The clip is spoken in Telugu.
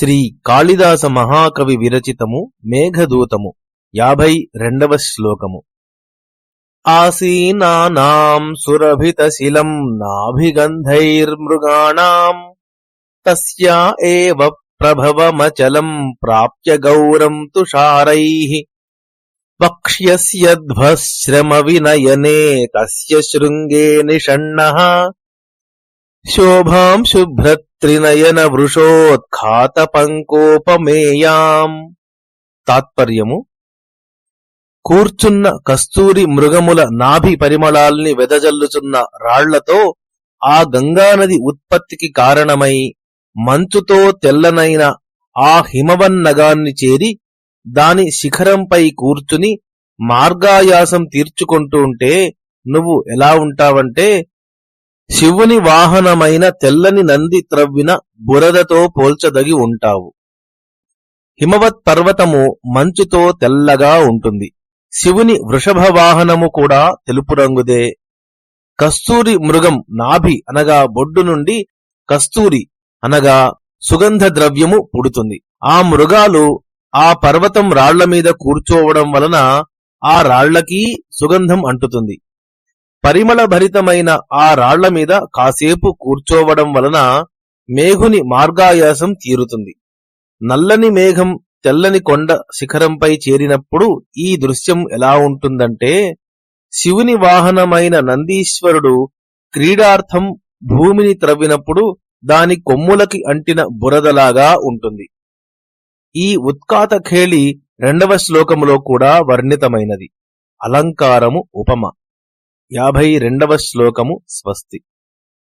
శ్రీ కాళిదాస మహాకవి విరచితము మేఘదూతము యాభై రెండవ శ్లోకము. ఆసీనానాం సురభితశిలం నాభిగంధైర్మృగాణాం తస్యా ఏవ ప్రభవమచలం ప్రాప్య గౌరం తుషారైః వక్ష్యస్యధ్వశ్రమ వినయనే తస్య శృంగే నిషణ్ణః శోభాం త్రినయన వృషోత్ఖాత పంకోపమేయాం తాత్పర్యము? కూర్చున్న కస్తూరి మృగముల నాభి పరిమళాల్ని వెదజల్లుచున్న రాళ్ళతో ఆ గంగానది ఉత్పత్తికి కారణమై మంచుతో తెల్లనైన ఆ హిమవన్నగాన్ని చేరి దాని శిఖరంపై కూర్చుని మార్గాయాసం తీర్చుకుంటూ ఉంటే నువ్వు ఎలా ఉంటావంటే శివుని వాహనమైన తెల్లని నంది త్రవ్విన బురదతో పోల్చదగి ఉంటావు. హిమవత్ పర్వతము మంచుతో తెల్లగా ఉంటుంది. శివుని వృషభ వాహనము కూడా తెలుపు రంగుదే. కస్తూరి మృగం నాభి అనగా బొడ్డు నుండి కస్తూరి అనగా సుగంధ ద్రవ్యము పుడుతుంది. ఆ మృగాలు ఆ పర్వతం రాళ్ళ మీద కూర్చోవడం వలన ఆ రాళ్ళకి సుగంధం అంటుతుంది. పరిమళ భరితమైన ఆ రాళ్ళ మీద కాసేపు కూర్చోవడం వలన మేఘుని మార్గాయాసం తీరుతుంది. నల్లని మేఘం తెల్లని కొండ శిఖరంపై చేరినప్పుడు ఈ దృశ్యం ఎలా ఉంటుందంటే శివుని వాహనమైన నందీశ్వరుడు క్రీడార్థం భూమిని త్రవ్వినప్పుడు దాని కొమ్ములకి అంటిన బురదలాగా ఉంటుంది. ఈ ఉత్కాత ఖేళి రెండవ శ్లోకములో కూడా వర్ణితమైనది. అలంకారము ఉపమ. యాభై రెండవ శ్లోకము స్వస్తి.